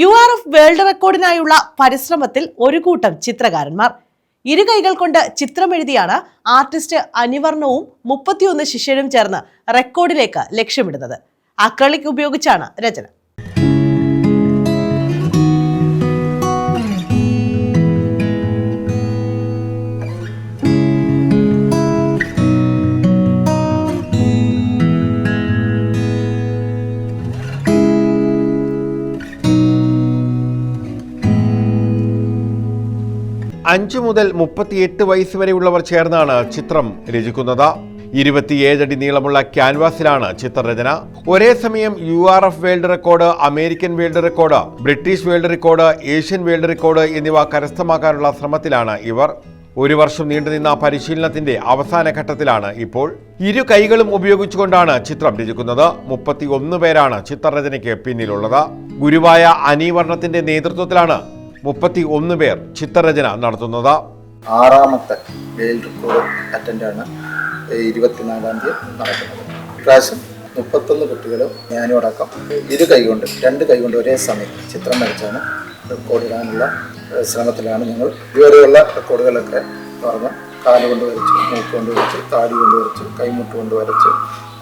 U R F world റെക്കോർഡിനായുള്ള പരിശ്രമത്തിൽ ഒരു കൂട്ടം ചിത്രകാരന്മാർ. ഇരു കൈകൾ കൊണ്ട് ചിത്രമെഴുതിയാണ് ആർട്ടിസ്റ്റ് അനിവർണവും മുപ്പത്തിയൊന്ന് ശിഷ്യരും ചേർന്ന് റെക്കോർഡിലേക്ക് ലക്ഷ്യമിടുന്നത്. അക്രളിക് ഉപയോഗിച്ചാണ് രചന. അഞ്ചു മുതൽ മുപ്പത്തിയെട്ട് വയസ്സ് വരെയുള്ളവർ ചേർന്നാണ് ചിത്രം രചിക്കുന്നത്. ഇരുപത്തിയേഴടി നീളമുള്ള ക്യാൻവാസിലാണ് ചിത്രരചന ഒരേ സമയം U R F world record American world record British world record Asian world record എന്നിവ കരസ്ഥമാക്കാനുള്ള ശ്രമത്തിലാണ് ഇവർ. ഒരു വർഷം നീണ്ടുനിന്ന പരിശീലനത്തിന്റെ അവസാന ഘട്ടത്തിലാണ് ഇപ്പോൾ. ഇരു കൈകളും ഉപയോഗിച്ചുകൊണ്ടാണ് ചിത്രം രചിക്കുന്നത്. മുപ്പത്തി ഒന്ന് പേരാണ് ചിത്രരചനയ്ക്ക് പിന്നിലുള്ളത്. ഗുരുവായ അനീവർണത്തിന്റെ നേതൃത്വത്തിലാണ് മുപ്പത്തി ഒന്ന് പേർ ചിത്രരചന നടത്തുന്നത്. ആറാമത്തെ വേൾഡ് റെക്കോർഡ് അറ്റൻഡാണ് ഇരുപത്തിനാലാം തീയതി നടക്കുന്നത്. ഇപ്രാവശ്യം മുപ്പത്തൊന്ന് കുട്ടികളും ഞാനും അടക്കം ഇരു കൈകൊണ്ട് രണ്ട് കൈകൊണ്ട് ഒരേ സമയം ചിത്രം വരച്ചാണ് റെക്കോർഡ് ഇടാനുള്ള ശ്രമത്തിലാണ് ഞങ്ങൾ. ഇതുവരെയുള്ള റെക്കോർഡുകളൊക്കെ പറഞ്ഞാൽ കാൽ കൊണ്ട് വരച്ചു മൂക്ക് കൊണ്ട് വരച്ചു താടി കൊണ്ട് വരച്ചു കൈമുട്ട് കൊണ്ട് വരച്ചു.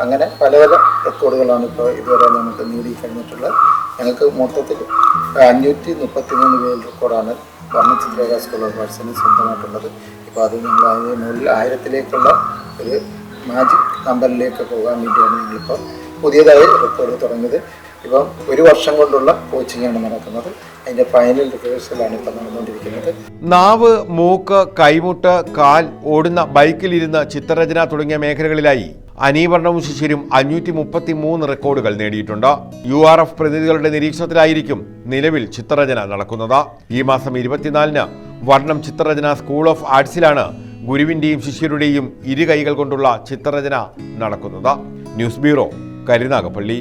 അങ്ങനെ പല പല റെക്കോർഡുകളാണ് ഇപ്പോൾ ഇതുവരെ നമുക്ക് നേടി കഴിഞ്ഞിട്ടുള്ളത് ഞങ്ങൾക്ക് മൊത്തത്തിൽ അഞ്ഞൂറ്റി മുപ്പത്തി മൂന്ന് വേൾഡ് റെക്കോർഡാണ് വർണചിത്രക സ്കൂൾ ഓഫ് ആർട്സിന് സ്വന്തമായിട്ടുള്ളത്. ഇപ്പോൾ അത് ഞങ്ങൾ അതിന് മുകളിൽ ആയിരത്തിലേക്കുള്ള ഒരു മാജിക് നമ്പറിലേക്ക് പോകാൻ വേണ്ടിയാണ് ഞങ്ങളിപ്പോൾ പുതിയതായി റെക്കോർഡ് തുടങ്ങിയത്. ഇപ്പം ഒരു വർഷം കൊണ്ടുള്ള കോച്ചിങ്ങാണ് നടക്കുന്നത്. അതിന്റെ ഫൈനൽ റിഹേഴ്സലാണ് ഇപ്പം നടന്നുകൊണ്ടിരിക്കുന്നത്. നാവ് മൂക്ക് കൈമുട്ട് കാൽ ഓടുന്ന ബൈക്കിലിരുന്ന് ചിത്രരചന തുടങ്ങിയ മേഖലകളിലായി അനീവർണവും ശിശിരും അഞ്ഞൂറ്റി മുപ്പത്തി മൂന്ന് റെക്കോർഡുകൾ നേടിയിട്ടുണ്ട്. യു ആർ എഫ് പ്രതിനിധികളുടെ നിരീക്ഷണത്തിലായിരിക്കും നിലവിൽ ചിത്രരചന നടക്കുന്നത്. ഈ മാസം ഇരുപത്തിനാലിന് വർണം ചിത്രരചന സ്കൂൾ ഓഫ് ആർട്സിലാണ് ഗുരുവിന്റെയും ശിഷ്യരുടെയും ഇരു കൈകൾ കൊണ്ടുള്ള ചിത്രരചന നടക്കുന്നത്. News bureau Karunagappally.